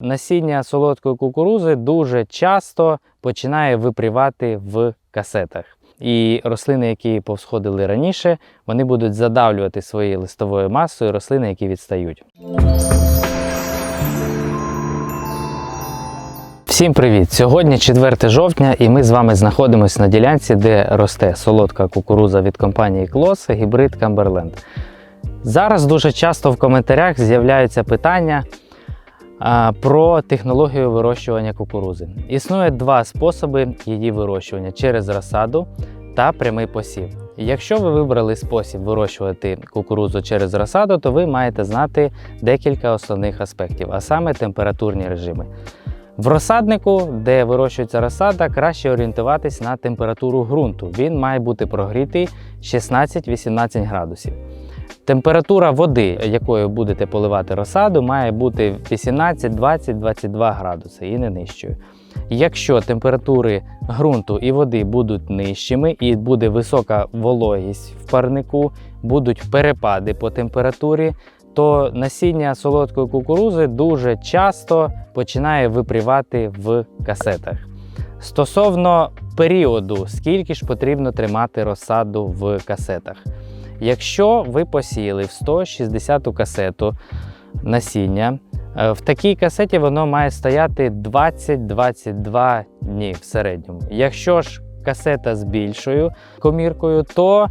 Насіння солодкої кукурузи дуже часто починає випрівати в касетах. І рослини, які повсходили раніше, вони будуть задавлювати своєю листовою масою рослини, які відстають. Всім привіт! Сьогодні 4 жовтня, і ми з вами знаходимося на ділянці, де росте солодка кукуруза від компанії Клос, гібрид Камберленд. Зараз дуже часто в коментарях з'являються питання про технологію вирощування кукурузи. Існує два способи її вирощування через розсаду та прямий посів. Якщо ви вибрали спосіб вирощувати кукурузу через розсаду, то ви маєте знати декілька основних аспектів, а саме температурні режими. В розсаднику, де вирощується розсада, краще орієнтуватись на температуру ґрунту. Він має бути прогрітий 16-18 градусів. Температура води, якою будете поливати розсаду, має бути 18, 20, 22 градуси і не нижчою. Якщо температури ґрунту і води будуть нижчими і буде висока вологість в парнику, будуть перепади по температурі, то насіння солодкої кукурузи дуже часто починає випрівати в касетах. Стосовно періоду, скільки ж потрібно тримати розсаду в касетах. Якщо ви посіяли в 160 касету насіння, е, в такій касеті воно має стояти 20-22 дні в середньому. Якщо ж касета з більшою коміркою, то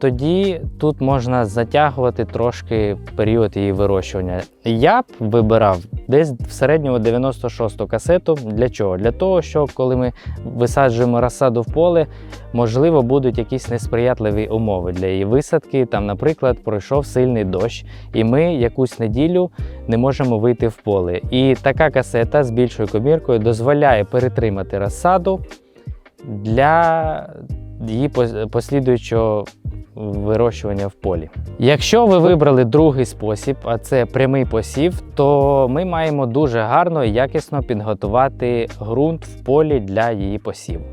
тоді тут можна затягувати трошки період її вирощування. Я б вибирав десь в середньому 96-ту касету. Для чого? Для того, що коли ми висаджуємо розсаду в поле, можливо, будуть якісь несприятливі умови для її висадки. Там, наприклад, пройшов сильний дощ, і ми якусь неділю не можемо вийти в поле. І така касета з більшою коміркою дозволяє перетримати розсаду для її послідуючого вирощування в полі. Якщо ви вибрали другий спосіб, а це прямий посів, то ми маємо дуже гарно і якісно підготувати ґрунт в полі для її посіву.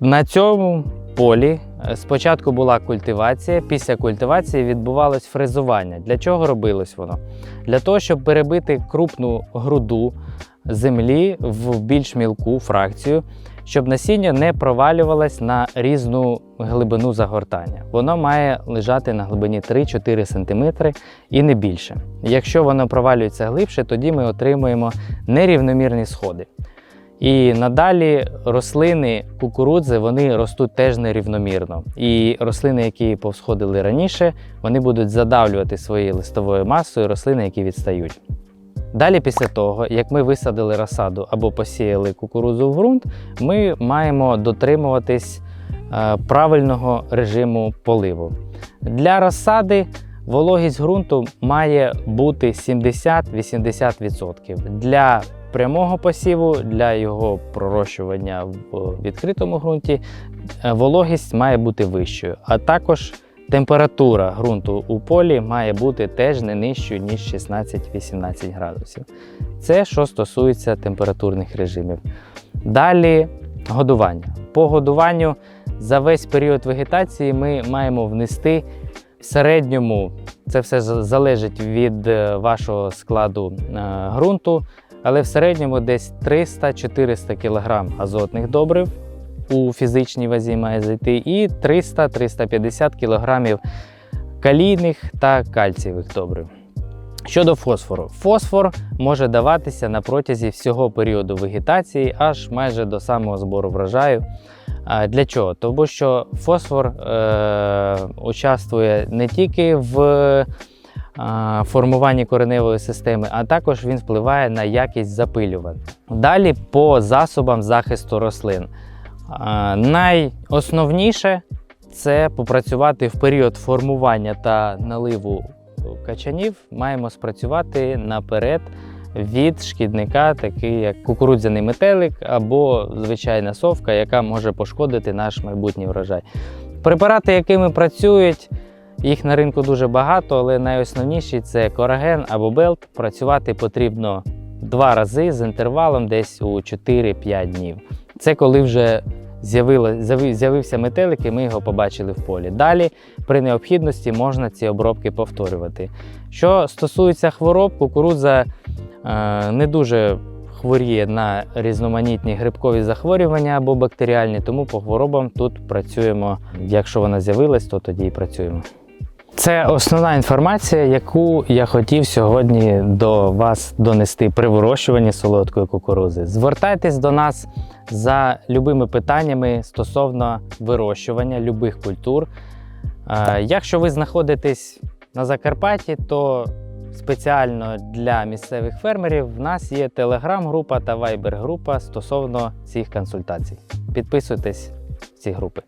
На цьому полі спочатку була культивація, після культивації відбувалось фрезування. Для чого робилось воно? Для того, щоб перебити крупну груду землі в більш мілку фракцію, щоб насіння не провалювалось на різну глибину загортання. Воно має лежати на глибині 3-4 см і не більше. Якщо воно провалюється глибше, тоді ми отримуємо нерівномірні сходи. І надалі рослини кукурудзи вони ростуть теж нерівномірно. І рослини, які повсходили раніше, вони будуть задавлювати своєю листовою масою рослини, які відстають. Далі, після того, як ми висадили розсаду або посіяли кукурудзу в ґрунт, ми маємо дотримуватись е, правильного режиму поливу. Для розсади вологість ґрунту має бути 70-80%. Для прямого посіву, для його пророщування в відкритому ґрунті, е, вологість має бути вищою, а також Температура ґрунту у полі має бути теж не нижчою, ніж 16-18 градусів. Це що стосується температурних режимів. Далі годування. По годуванню за весь період вегетації ми маємо внести в середньому, це все залежить від е, вашого складу е, ґрунту, але в середньому десь 300-400 кг азотних добрив у фізичній вазі має зайти, і 300-350 кг калійних та кальцієвих добрив. Щодо фосфору, фосфор може даватися на протязі всього періоду вегетації, аж майже до самого збору врожаю. Для чого? Тому що фосфор е, участвує не тільки в формуванні кореневої системи, а також він впливає на якість запилювання. Далі по засобам захисту рослин. Найосновніше це попрацювати в період формування та наливу качанів. Маємо спрацювати наперед від шкідника, такий як кукурудзяний метелик або звичайна совка, яка може пошкодити наш майбутній врожай. Препарати, якими працюють, їх на ринку дуже багато, але найосновніші це кораген або белт. Працювати потрібно два рази з інтервалом десь у 4-5 днів. Це коли вже з'явився метелик, і ми його побачили в полі. Далі, при необхідності, можна ці обробки повторювати. Що стосується хвороб, кукурудза е, не дуже хворіє на різноманітні грибкові захворювання або бактеріальні, тому по хворобам тут працюємо. Якщо вона з'явилась, то тоді і працюємо. Це основна інформація, яку я хотів сьогодні до вас донести при вирощуванні солодкої кукурузи. Звертайтесь до нас за любими питаннями стосовно вирощування любих культур. Е, Якщо ви знаходитесь на Закарпатті, то спеціально для місцевих фермерів в нас є телеграм-група та вайбер-група стосовно цих консультацій. Підписуйтесь в ці групи.